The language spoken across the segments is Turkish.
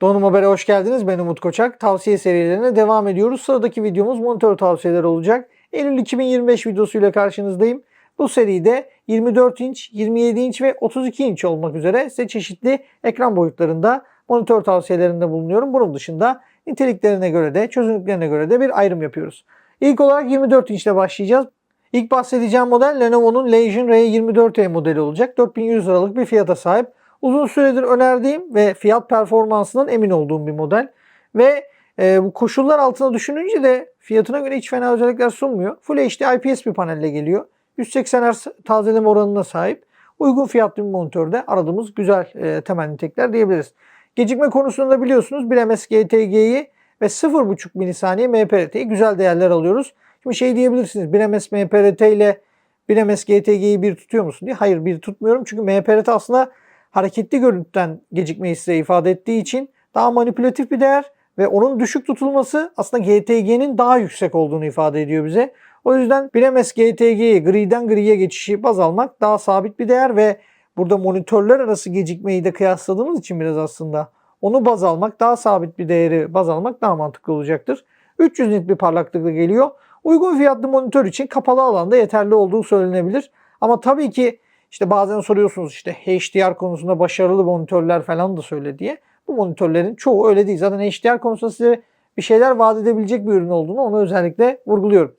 Donum Haber'e hoş geldiniz. Ben Umut Koçak. Tavsiye serilerine devam ediyoruz. Sıradaki videomuz monitör tavsiyeleri olacak. Eylül 2025 videosuyla karşınızdayım. Bu seride 24 inç, 27 inç ve 32 inç olmak üzere size çeşitli ekran boyutlarında monitör tavsiyelerinde bulunuyorum. Bunun dışında niteliklerine göre de çözünürlüklerine göre de bir ayrım yapıyoruz. İlk olarak 24 inçle başlayacağız. İlk bahsedeceğim model Lenovo'nun Legion R24E modeli olacak. 4100 liralık bir fiyata sahip. Uzun süredir önerdiğim ve fiyat performansından emin olduğum bir model. Ve e, bu koşullar altında düşününce de fiyatına göre hiç fena özellikler sunmuyor. Full HD IPS bir panelle geliyor. 180 Hz tazeleme oranına sahip. Uygun fiyatlı bir monitörde aradığımız güzel e, temel nitelikler diyebiliriz. Gecikme konusunda biliyorsunuz 1 ms GTG'yi ve 0.5 milisaniye MPRT'yi güzel değerler alıyoruz. Şimdi şey diyebilirsiniz 1 ms MPRT ile 1 ms GTG'yi bir tutuyor musun diye. Hayır bir tutmuyorum çünkü MPRT aslında hareketli görüntüden gecikmeyi size ifade ettiği için daha manipülatif bir değer ve onun düşük tutulması aslında GTG'nin daha yüksek olduğunu ifade ediyor bize. O yüzden 1 ms GTG'yi griden griye geçişi baz almak daha sabit bir değer ve burada monitörler arası gecikmeyi de kıyasladığımız için biraz aslında onu baz almak, daha sabit bir değeri baz almak daha mantıklı olacaktır. 300 nit bir parlaklıkla geliyor. Uygun fiyatlı monitör için kapalı alanda yeterli olduğu söylenebilir. Ama tabii ki işte bazen soruyorsunuz işte HDR konusunda başarılı monitörler falan da söyle diye. Bu monitörlerin çoğu öyle değil. Zaten HDR konusunda size bir şeyler vaat edebilecek bir ürün olduğunu onu özellikle vurguluyorum.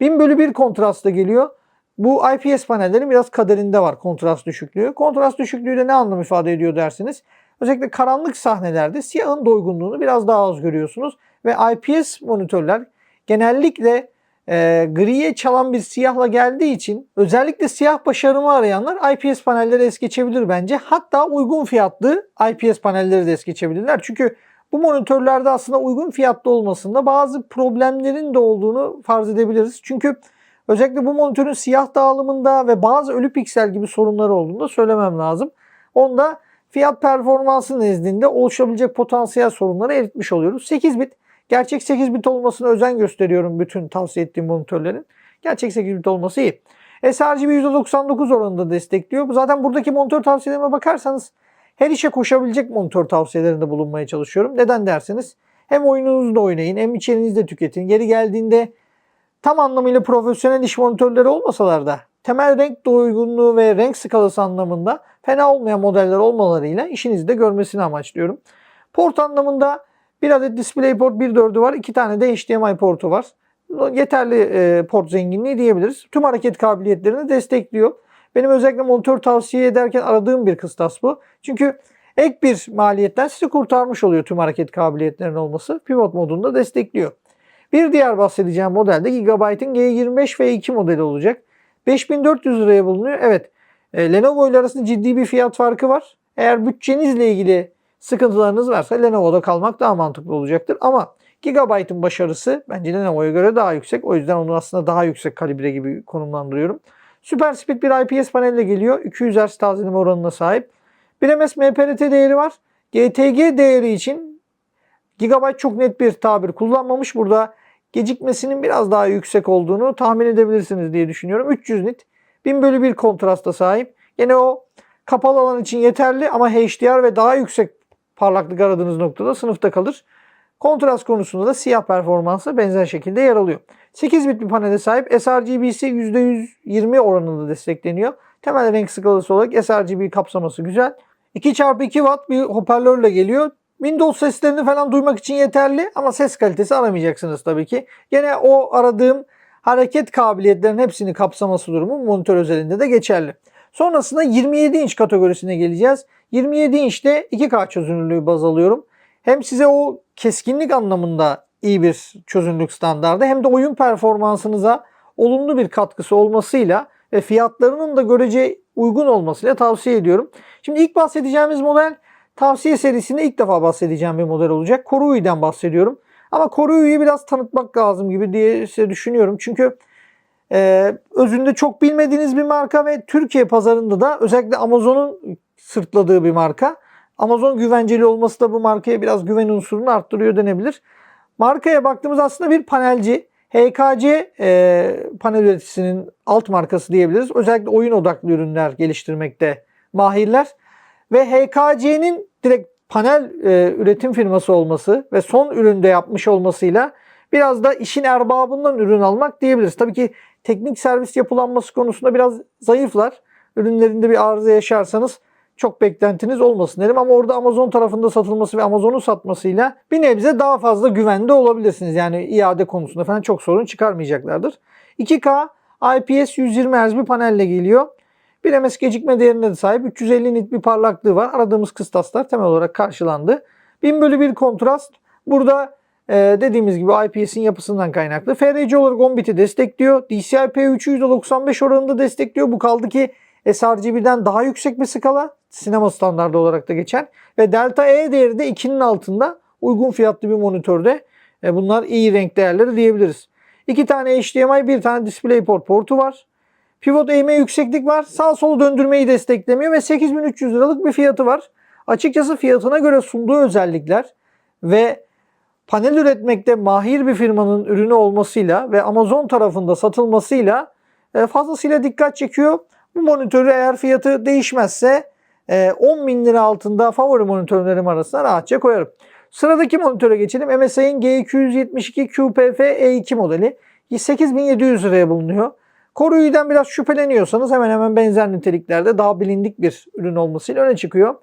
1000 bölü 1 kontrastla geliyor. Bu IPS panellerin biraz kaderinde var kontrast düşüklüğü. Kontrast düşüklüğü de ne anlam ifade ediyor dersiniz. Özellikle karanlık sahnelerde siyahın doygunluğunu biraz daha az görüyorsunuz. Ve IPS monitörler genellikle e, griye çalan bir siyahla geldiği için özellikle siyah başarımı arayanlar IPS panelleri es geçebilir bence. Hatta uygun fiyatlı IPS panelleri de es geçebilirler. Çünkü bu monitörlerde aslında uygun fiyatlı olmasında bazı problemlerin de olduğunu farz edebiliriz. Çünkü özellikle bu monitörün siyah dağılımında ve bazı ölü piksel gibi sorunları olduğunu da söylemem lazım. Onda fiyat performansı nezdinde oluşabilecek potansiyel sorunları eritmiş oluyoruz. 8 bit Gerçek 8 bit olmasına özen gösteriyorum bütün tavsiye ettiğim monitörlerin. Gerçek 8 bit olması iyi. sRGB %99 oranında destekliyor. Zaten buradaki monitör tavsiyelerime bakarsanız her işe koşabilecek monitör tavsiyelerinde bulunmaya çalışıyorum. Neden derseniz hem oyununuzu da oynayın hem içeriğinizi de tüketin. Geri geldiğinde tam anlamıyla profesyonel iş monitörleri olmasalar da temel renk doygunluğu ve renk skalası anlamında fena olmayan modeller olmalarıyla işinizi de görmesini amaçlıyorum. Port anlamında bir adet DisplayPort 1.4'ü var. iki tane de HDMI portu var. Yeterli e, port zenginliği diyebiliriz. Tüm hareket kabiliyetlerini destekliyor. Benim özellikle monitör tavsiye ederken aradığım bir kıstas bu. Çünkü ek bir maliyetten sizi kurtarmış oluyor tüm hareket kabiliyetlerinin olması. Pivot modunda destekliyor. Bir diğer bahsedeceğim model de Gigabyte'ın G25 V2 modeli olacak. 5400 liraya bulunuyor. Evet e, Lenovo ile arasında ciddi bir fiyat farkı var. Eğer bütçenizle ilgili sıkıntılarınız varsa Lenovo'da kalmak daha mantıklı olacaktır. Ama Gigabyte'ın başarısı bence Lenovo'ya göre daha yüksek. O yüzden onu aslında daha yüksek kalibre gibi konumlandırıyorum. Super Speed bir IPS panelle geliyor. 200 Hz tazeleme oranına sahip. 1 ms MPRT değeri var. GTG değeri için Gigabyte çok net bir tabir kullanmamış. Burada gecikmesinin biraz daha yüksek olduğunu tahmin edebilirsiniz diye düşünüyorum. 300 nit. 1000 bölü 1 kontrasta sahip. Yine o kapalı alan için yeterli ama HDR ve daha yüksek parlaklık aradığınız noktada sınıfta kalır. Kontrast konusunda da siyah performansı benzer şekilde yer alıyor. 8 bit bir panele sahip sRGB'si %120 oranında destekleniyor. Temel renk skalası olarak sRGB kapsaması güzel. 2x2 watt bir hoparlörle geliyor. Windows seslerini falan duymak için yeterli ama ses kalitesi aramayacaksınız tabii ki. Yine o aradığım hareket kabiliyetlerinin hepsini kapsaması durumu monitör özelinde de geçerli. Sonrasında 27 inç kategorisine geleceğiz. 27 inçte 2K çözünürlüğü baz alıyorum. Hem size o keskinlik anlamında iyi bir çözünürlük standardı hem de oyun performansınıza olumlu bir katkısı olmasıyla ve fiyatlarının da görece uygun olmasıyla tavsiye ediyorum. Şimdi ilk bahsedeceğimiz model tavsiye serisinde ilk defa bahsedeceğim bir model olacak. Korui'den bahsediyorum. Ama Korui'yi biraz tanıtmak lazım gibi diye düşünüyorum. Çünkü e, özünde çok bilmediğiniz bir marka ve Türkiye pazarında da özellikle Amazon'un sırtladığı bir marka. Amazon güvenceli olması da bu markaya biraz güven unsurunu arttırıyor denebilir. Markaya baktığımız aslında bir panelci. HKC e, panel üreticisinin alt markası diyebiliriz. Özellikle oyun odaklı ürünler geliştirmekte mahirler. Ve HKC'nin direkt panel e, üretim firması olması ve son üründe yapmış olmasıyla biraz da işin erbabından ürün almak diyebiliriz. Tabii ki teknik servis yapılanması konusunda biraz zayıflar. Ürünlerinde bir arıza yaşarsanız çok beklentiniz olmasın derim ama orada Amazon tarafında satılması ve Amazon'un satmasıyla bir nebze daha fazla güvende olabilirsiniz. Yani iade konusunda falan çok sorun çıkarmayacaklardır. 2K IPS 120 Hz bir panelle geliyor. 1 ms gecikme değerine de sahip 350 nit bir parlaklığı var. Aradığımız kıstaslar temel olarak karşılandı. 1000 bölü 1 kontrast. Burada e, dediğimiz gibi IPS'in yapısından kaynaklı. FRC olarak 10 biti destekliyor. DCI-P3'ü %95 oranında destekliyor. Bu kaldı ki sRGB'den daha yüksek bir skala. Sinema standardı olarak da geçen. Ve Delta E değeri de 2'nin altında. Uygun fiyatlı bir monitörde. E, bunlar iyi renk değerleri diyebiliriz. 2 tane HDMI, bir tane DisplayPort portu var. Pivot eğme yükseklik var. Sağ sol döndürmeyi desteklemiyor ve 8300 liralık bir fiyatı var. Açıkçası fiyatına göre sunduğu özellikler ve panel üretmekte mahir bir firmanın ürünü olmasıyla ve Amazon tarafında satılmasıyla e, fazlasıyla dikkat çekiyor. Bu monitörü eğer fiyatı değişmezse 10 bin lira altında favori monitörlerim arasına rahatça koyarım. Sıradaki monitöre geçelim. MSI'nin G272 QPF E2 modeli. 8700 liraya bulunuyor. Koruyu'dan biraz şüpheleniyorsanız hemen hemen benzer niteliklerde daha bilindik bir ürün olmasıyla öne çıkıyor.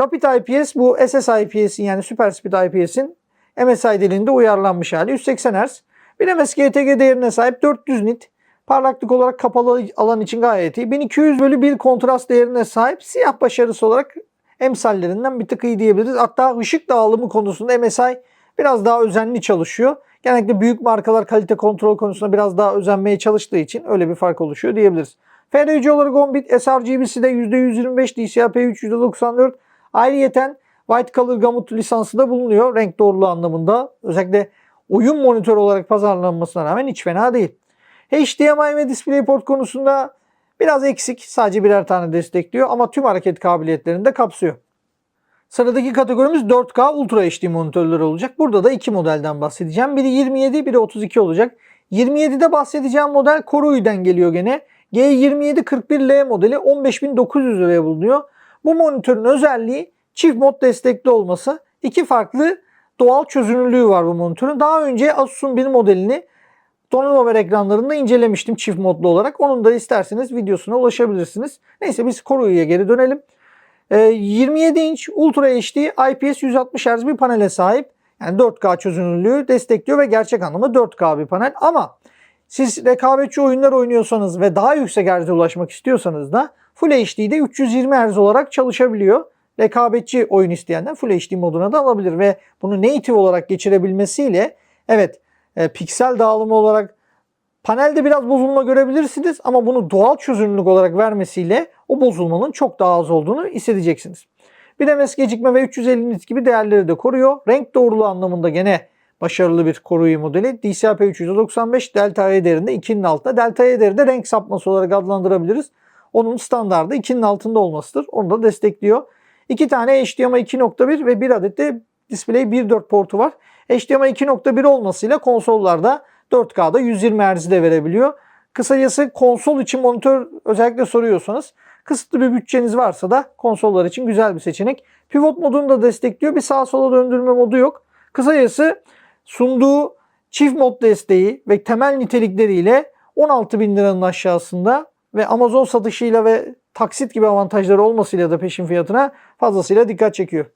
Rapid IPS bu SS IPS'in yani Super Speed IPS'in MSI dilinde uyarlanmış hali 180 Hz. Bir MS GTG değerine sahip 400 nit. Parlaklık olarak kapalı alan için gayet iyi. 1200 bölü 1 kontrast değerine sahip siyah başarısı olarak emsallerinden bir tık iyi diyebiliriz. Hatta ışık dağılımı konusunda MSI biraz daha özenli çalışıyor. Genellikle büyük markalar kalite kontrol konusunda biraz daha özenmeye çalıştığı için öyle bir fark oluşuyor diyebiliriz. FRC olarak 10 bit, sRGB'si de %125, DCI-P3 %94. Ayrıyeten White Color Gamut lisansı da bulunuyor renk doğruluğu anlamında. Özellikle oyun monitör olarak pazarlanmasına rağmen hiç fena değil. HDMI ve DisplayPort konusunda biraz eksik. Sadece birer tane destekliyor ama tüm hareket kabiliyetlerini de kapsıyor. Sıradaki kategorimiz 4K Ultra HD monitörler olacak. Burada da iki modelden bahsedeceğim. Biri 27, biri 32 olacak. 27'de bahsedeceğim model Korui'den geliyor gene. G2741L modeli 15900 liraya bulunuyor. Bu monitörün özelliği çift mod destekli olması. İki farklı doğal çözünürlüğü var bu monitörün. Daha önce Asus'un bir modelini donanım ekranlarında incelemiştim çift modlu olarak. Onun da isterseniz videosuna ulaşabilirsiniz. Neyse biz Korui'ye geri dönelim. 27 ee, inç Ultra HD IPS 160 Hz bir panele sahip. Yani 4K çözünürlüğü destekliyor ve gerçek anlamda 4K bir panel. Ama siz rekabetçi oyunlar oynuyorsanız ve daha yüksek herze ulaşmak istiyorsanız da Full HD'de 320 Hz olarak çalışabiliyor. Rekabetçi oyun isteyenler Full HD moduna da alabilir ve bunu native olarak geçirebilmesiyle evet e, piksel dağılımı olarak panelde biraz bozulma görebilirsiniz ama bunu doğal çözünürlük olarak vermesiyle o bozulmanın çok daha az olduğunu hissedeceksiniz. Bir MS gecikme ve 350 nit gibi değerleri de koruyor. Renk doğruluğu anlamında gene başarılı bir koruyucu modeli. DCI-P 395 Delta E değerinde 2'nin altında. Delta E değeri de renk sapması olarak adlandırabiliriz. Onun standardı 2'nin altında olmasıdır. Onu da destekliyor. İki tane HDMI 2.1 ve bir adet de Display 1.4 portu var. HDMI 2.1 olmasıyla konsollarda 4K'da 120 Hz de verebiliyor. Kısacası konsol için monitör özellikle soruyorsanız kısıtlı bir bütçeniz varsa da konsollar için güzel bir seçenek. Pivot modunu da destekliyor. Bir sağa sola döndürme modu yok. Kısacası sunduğu çift mod desteği ve temel nitelikleriyle 16 bin liranın aşağısında ve Amazon satışıyla ve taksit gibi avantajları olmasıyla da peşin fiyatına fazlasıyla dikkat çekiyor.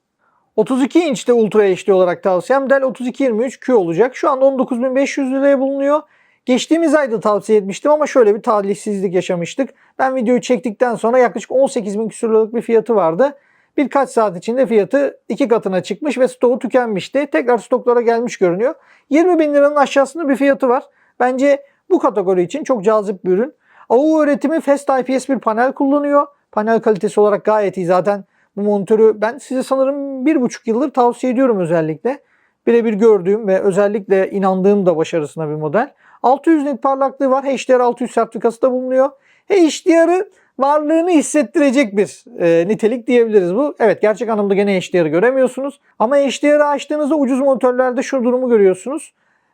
32 inçte Ultra HD olarak tavsiyem Dell 3223Q olacak. Şu anda 19.500 liraya bulunuyor. Geçtiğimiz ayda tavsiye etmiştim ama şöyle bir talihsizlik yaşamıştık. Ben videoyu çektikten sonra yaklaşık 18.000 küsur liralık bir fiyatı vardı. Birkaç saat içinde fiyatı iki katına çıkmış ve stoğu tükenmişti. Tekrar stoklara gelmiş görünüyor. 20 bin liranın aşağısında bir fiyatı var. Bence bu kategori için çok cazip bir ürün. AU öğretimi Fast IPS bir panel kullanıyor. Panel kalitesi olarak gayet iyi. Zaten bu monitörü ben size sanırım bir buçuk yıldır tavsiye ediyorum özellikle. Birebir gördüğüm ve özellikle inandığım da başarısına bir model. 600 nit parlaklığı var. HDR 600 sertifikası da bulunuyor. HDR'ı varlığını hissettirecek bir e, nitelik diyebiliriz bu. Evet gerçek anlamda gene HDR'ı göremiyorsunuz. Ama HDR'ı açtığınızda ucuz monitörlerde şu durumu görüyorsunuz.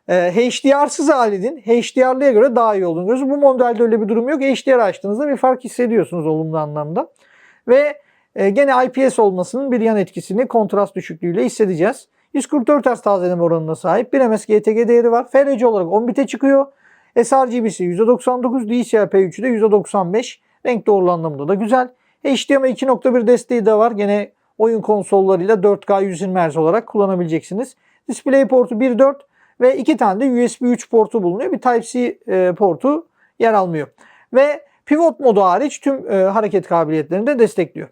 E, HDR'sız halinin HDR'lıya göre daha iyi olduğunu görüyorsunuz. Bu modelde öyle bir durum yok. HDR açtığınızda bir fark hissediyorsunuz olumlu anlamda. Ve e, gene IPS olmasının bir yan etkisini kontrast düşüklüğüyle hissedeceğiz. 144 Hz tazeleme oranına sahip. 1 ms GTG değeri var. FRC olarak 10 bit'e çıkıyor. sRGB'si %99, DCI-P3'ü de %95. Renk doğrulu anlamında da güzel. HDMI 2.1 desteği de var. Gene oyun konsollarıyla 4K 120 Hz olarak kullanabileceksiniz. DisplayPort'u 1.4 ve iki tane de USB 3 portu bulunuyor. Bir Type-C e, portu yer almıyor. Ve pivot modu hariç tüm e, hareket kabiliyetlerini de destekliyor.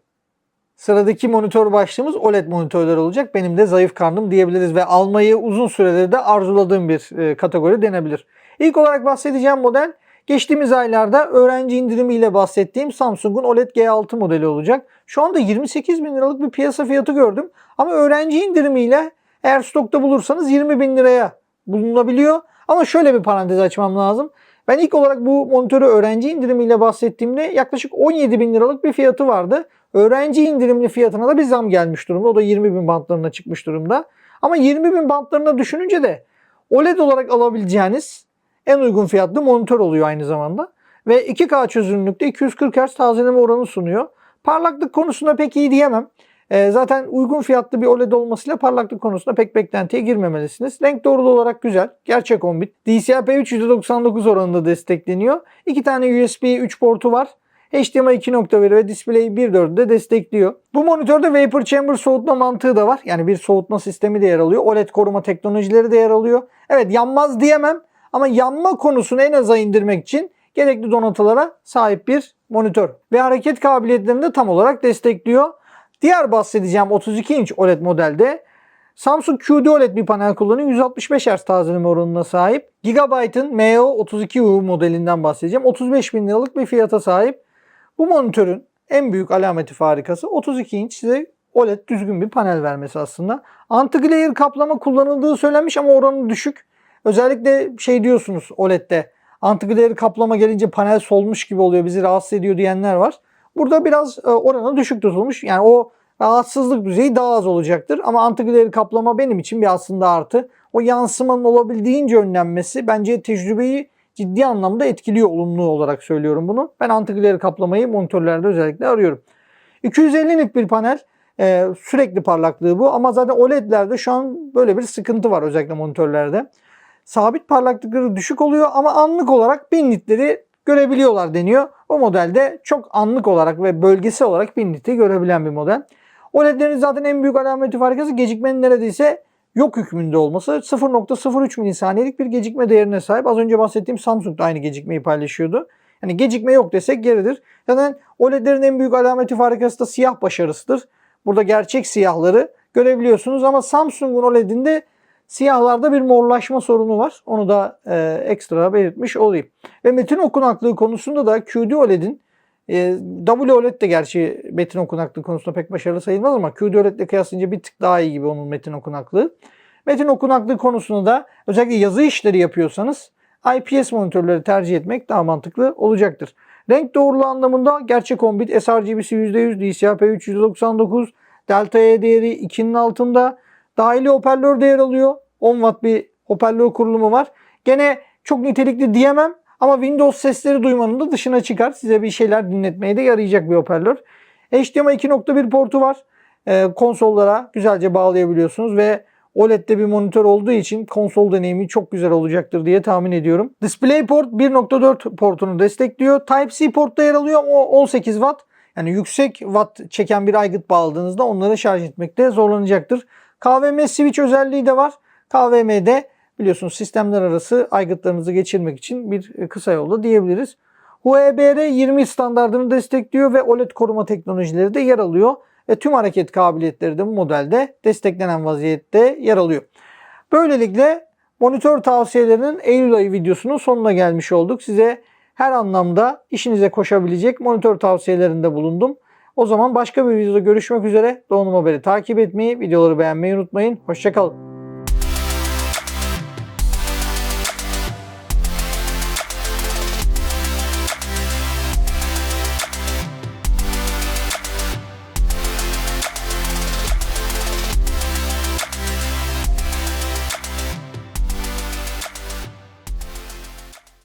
Sıradaki monitör başlığımız OLED monitörler olacak. Benim de zayıf karnım diyebiliriz ve almayı uzun süredir de arzuladığım bir e, kategori denebilir. İlk olarak bahsedeceğim model geçtiğimiz aylarda öğrenci indirimiyle bahsettiğim Samsung'un OLED G6 modeli olacak. Şu anda 28 bin liralık bir piyasa fiyatı gördüm. Ama öğrenci indirimiyle eğer stokta bulursanız 20 bin liraya bulunabiliyor. Ama şöyle bir parantez açmam lazım. Ben ilk olarak bu monitörü öğrenci indirimiyle bahsettiğimde yaklaşık 17 bin liralık bir fiyatı vardı. Öğrenci indirimli fiyatına da bir zam gelmiş durumda. O da 20 bin bantlarına çıkmış durumda. Ama 20 bin bantlarına düşününce de OLED olarak alabileceğiniz en uygun fiyatlı monitör oluyor aynı zamanda. Ve 2K çözünürlükte 240 Hz tazeleme oranı sunuyor. Parlaklık konusunda pek iyi diyemem. Ee, zaten uygun fiyatlı bir OLED olmasıyla parlaklık konusunda pek beklentiye girmemelisiniz. Renk doğrulu olarak güzel. Gerçek 10 bit. DCI-P3 %99 oranında destekleniyor. İki tane USB 3 portu var. HDMI 2.1 ve Display 1.4'ü de destekliyor. Bu monitörde Vapor Chamber soğutma mantığı da var. Yani bir soğutma sistemi de yer alıyor. OLED koruma teknolojileri de yer alıyor. Evet yanmaz diyemem ama yanma konusunu en aza indirmek için gerekli donatılara sahip bir monitör. Ve hareket kabiliyetlerini de tam olarak destekliyor. Diğer bahsedeceğim 32 inç OLED modelde Samsung QD OLED bir panel kullanıyor. 165 Hz tazeleme oranına sahip. Gigabyte'ın MO32U modelinden bahsedeceğim. 35 bin liralık bir fiyata sahip. Bu monitörün en büyük alameti farikası 32 inç size OLED düzgün bir panel vermesi aslında. Anti-glare kaplama kullanıldığı söylenmiş ama oranı düşük. Özellikle şey diyorsunuz OLED'de anti-glare kaplama gelince panel solmuş gibi oluyor bizi rahatsız ediyor diyenler var. Burada biraz e, oranı düşük tutulmuş. Yani o rahatsızlık düzeyi daha az olacaktır. Ama anti-glare kaplama benim için bir aslında artı. O yansımanın olabildiğince önlenmesi bence tecrübeyi ciddi anlamda etkiliyor olumlu olarak söylüyorum bunu. Ben anti-glare kaplamayı monitörlerde özellikle arıyorum. 250 nit bir panel. Ee, sürekli parlaklığı bu ama zaten OLED'lerde şu an böyle bir sıkıntı var özellikle monitörlerde. Sabit parlaklıkları düşük oluyor ama anlık olarak 1000 nitleri görebiliyorlar deniyor. O modelde çok anlık olarak ve bölgesel olarak 1000 niti görebilen bir model. OLED'lerin zaten en büyük alameti farikası gecikmenin neredeyse yok hükmünde olması. 0.03 milisaniyelik bir gecikme değerine sahip. Az önce bahsettiğim Samsung da aynı gecikmeyi paylaşıyordu. Yani gecikme yok desek geridir. Zaten OLED'lerin en büyük alameti farikası da siyah başarısıdır. Burada gerçek siyahları görebiliyorsunuz ama Samsung'un OLED'inde siyahlarda bir morlaşma sorunu var. Onu da e, ekstra belirtmiş olayım. Ve metin okunaklığı konusunda da QD OLED'in e, WOLED de gerçi metin okunaklığı konusunda pek başarılı sayılmaz ama QD OLED ile kıyaslayınca bir tık daha iyi gibi onun metin okunaklığı. Metin okunaklığı konusunda da özellikle yazı işleri yapıyorsanız IPS monitörleri tercih etmek daha mantıklı olacaktır. Renk doğruluğu anlamında gerçek 10 bit sRGB'si %100, DCI-P3 %99, Delta E değeri 2'nin altında. Dahili hoparlör de yer alıyor. 10 watt bir hoparlör kurulumu var. Gene çok nitelikli diyemem ama Windows sesleri duymanın da dışına çıkar. Size bir şeyler dinletmeye de yarayacak bir hoparlör. HDMI 2.1 portu var. Ee, konsollara güzelce bağlayabiliyorsunuz ve OLED'de bir monitör olduğu için konsol deneyimi çok güzel olacaktır diye tahmin ediyorum. DisplayPort 1.4 portunu destekliyor. Type-C portta yer alıyor ama 18 watt. Yani yüksek watt çeken bir aygıt bağladığınızda onları şarj etmekte zorlanacaktır. KVM switch özelliği de var. KVM'de biliyorsunuz sistemler arası aygıtlarınızı geçirmek için bir kısa yolda diyebiliriz. UEBR 20 standartını destekliyor ve OLED koruma teknolojileri de yer alıyor. Ve tüm hareket kabiliyetleri de bu modelde desteklenen vaziyette yer alıyor. Böylelikle monitör tavsiyelerinin Eylül ayı videosunun sonuna gelmiş olduk. Size her anlamda işinize koşabilecek monitör tavsiyelerinde bulundum. O zaman başka bir videoda görüşmek üzere. Doğum Haber'i takip etmeyi, videoları beğenmeyi unutmayın. Hoşçakalın.